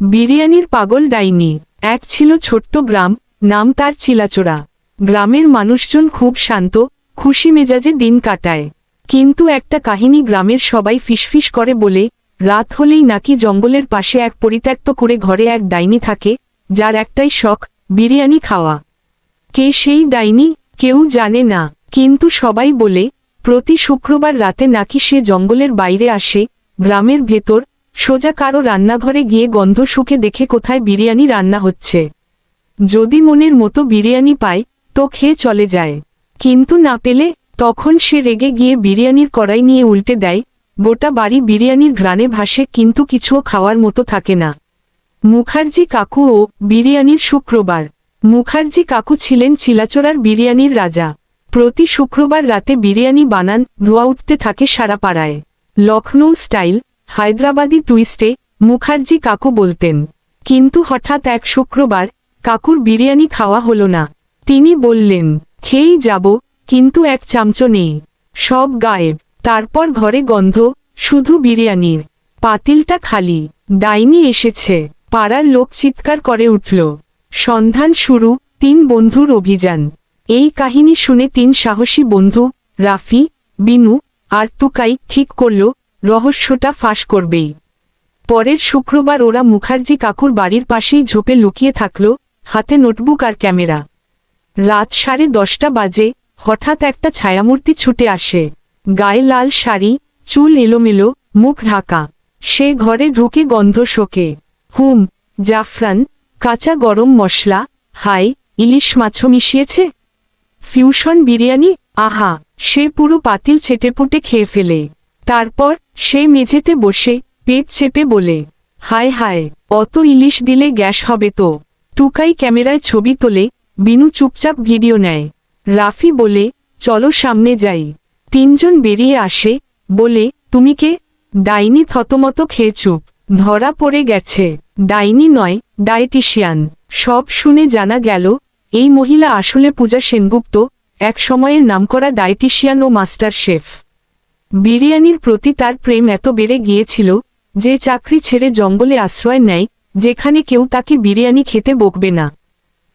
বিরিয়ানির পাগল ডাইনি। এক ছিল ছোট্ট গ্রাম, নাম তার চিলাচোড়া গ্রামের মানুষজন খুব শান্ত, খুশি মেজাজে দিন কাটায়। কিন্তু একটা কাহিনী গ্রামের সবাই ফিসফিস করে বলে, রাত হলেই নাকি জঙ্গলের পাশে এক পরিত্যক্ত করে ঘরে এক ডাইনি থাকে, যার একটাই শখ, বিরিয়ানি খাওয়া। কে সেই ডাইনি, কেউ জানে না, কিন্তু সবাই বলে, প্রতি শুক্রবার রাতে নাকি সে জঙ্গলের বাইরে আসে, গ্রামের ভেতর সোজা কারও রান্নাঘরে গিয়ে গন্ধ শুকে দেখে কোথায় বিরিয়ানি রান্না হচ্ছে। যদি মনের মতো বিরিয়ানি পায় তো খেয়ে চলে যায়। কিন্তু না পেলে, তখন সে রেগে গিয়ে বিরিয়ানির কড়াই নিয়ে উল্টে দেয়, গোটা বাড়ি বিরিয়ানির ঘ্রাণে ভাসে কিন্তু কিছুও খাওয়ার মতো থাকে না। মুখার্জি কাকু ও বিরিয়ানির শুক্রবার। মুখার্জি কাকু ছিলেন চিলাচোরার বিরিয়ানির রাজা। প্রতি শুক্রবার রাতে বিরিয়ানি বানান, ধোয়া উঠতে থাকে সারা পাড়ায় লখনৌ স্টাইল হায়দ্রাবাদি টুইস্টে মুখার্জি কাকু বলতেন, কিন্তু হঠাৎ এক শুক্রবার কাকুর বিরিয়ানি খাওয়া হলো না। তিনি বললেন, খেয়েই যাব, কিন্তু এক চামচো নেই। সব গায়েব। তারপর ঘরে গন্ধ, শুধু বিরিয়ানির। পাতিলটা খালি। ডাইনি এসেছে। পাড়ার লোক চিৎকার করে উঠল। সন্ধান শুরু, তিন বন্ধুর অভিযান। এই কাহিনী শুনে তিন সাহসী বন্ধু, রাফি, বিনু আর টুকাই ঠিক করল রহস্যটা ফাঁস করবেই। পরের শুক্রবার ওরা মুখার্জি কাকুর বাড়ির পাশেই ঝোপে লুকিয়ে থাকল, হাতে নোটবুক আর ক্যামেরা। রাত সাড়ে দশটা বাজে, হঠাৎ একটা ছায়ামূর্তি ছুটে আসে। গায়ে লাল শাড়ি, চুল এলোমেলো, মুখ ঢাকা। সে ঘরে ঢুকে গন্ধ শোকে। হুম, জাফরান, কাঁচা গরম মশলা, হাই, ইলিশ মাছও মিশিয়েছে? ফিউশন বিরিয়ানি? আহা, সে পুরো পাতিল চেটেপুটে খেয়ে ফেলে। তারপর সে মেঝেতে বসে পেট চেপে বলে, হায় হায়, অত ইলিশ দিলে গ্যাস হবে তো? টুকাই ক্যামেরায় ছবি তোলে, বিনু চুপচাপ ভিডিও নেয়। রাফি বলে, চলো সামনে যাই। তিনজন বেরিয়ে আসে, বলে, তুমি কে? ডাইনি থতমত খেয়ে চুপ ধরা পড়ে গেছে। ডাইনি নয়, ডায়েটিশিয়ান। সব শুনে জানা গেল, এই মহিলা আসলে পূজা সেনগুপ্ত, এক সময়ের নামকরা ডায়েটিশিয়ান ও মাস্টার শেফ। বিরিয়ানির প্রতি তার প্রেম এত বেড়ে গিয়েছিল যে চাকরি ছেড়ে জঙ্গলে আশ্রয় নেয়, যেখানে কেউ তাকে বিরিয়ানি খেতে বকবে না।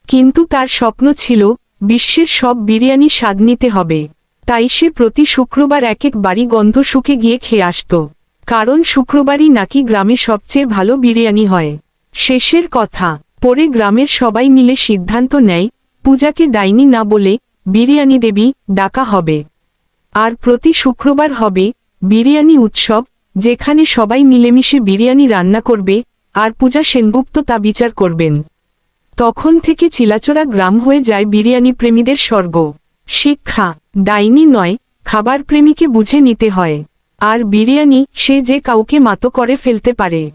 কিন্তু তার স্বপ্ন ছিল, বিশ্বের সব বিরিয়ানি স্বাদ নিতে হবে। তাই সে প্রতি শুক্রবার এক এক বাড়ি গন্ধ শুকে গিয়ে খেয়ে আসত। কারণ শুক্রবারই নাকি গ্রামে সবচেয়ে ভালো বিরিয়ানি হয়। শেষের কথা, পরে গ্রামের সবাই মিলে সিদ্ধান্ত নেয়, পূজাকে ডাইনি না বলে বিরিয়ানি দেবী ডাকা হবে। আর প্রতি শুক্রবার হবে বিরিয়ানি উৎসব, যেখানে সবাই মিলেমিশে বিরিয়ানি রান্না করবে আর পূজা সেনগুপ্ত তা বিচার করবেন। তখন থেকে চিলাচোরা গ্রাম হয়ে যায় বিরিয়ানি প্রেমীদের স্বর্গ। শিক্ষা, ডাইনি নয়, খাবার প্রেমীকে বুঝে নিতে হয়। আর বিরিয়ানি সে যে কাউকে মাতো করে ফেলতে পারে।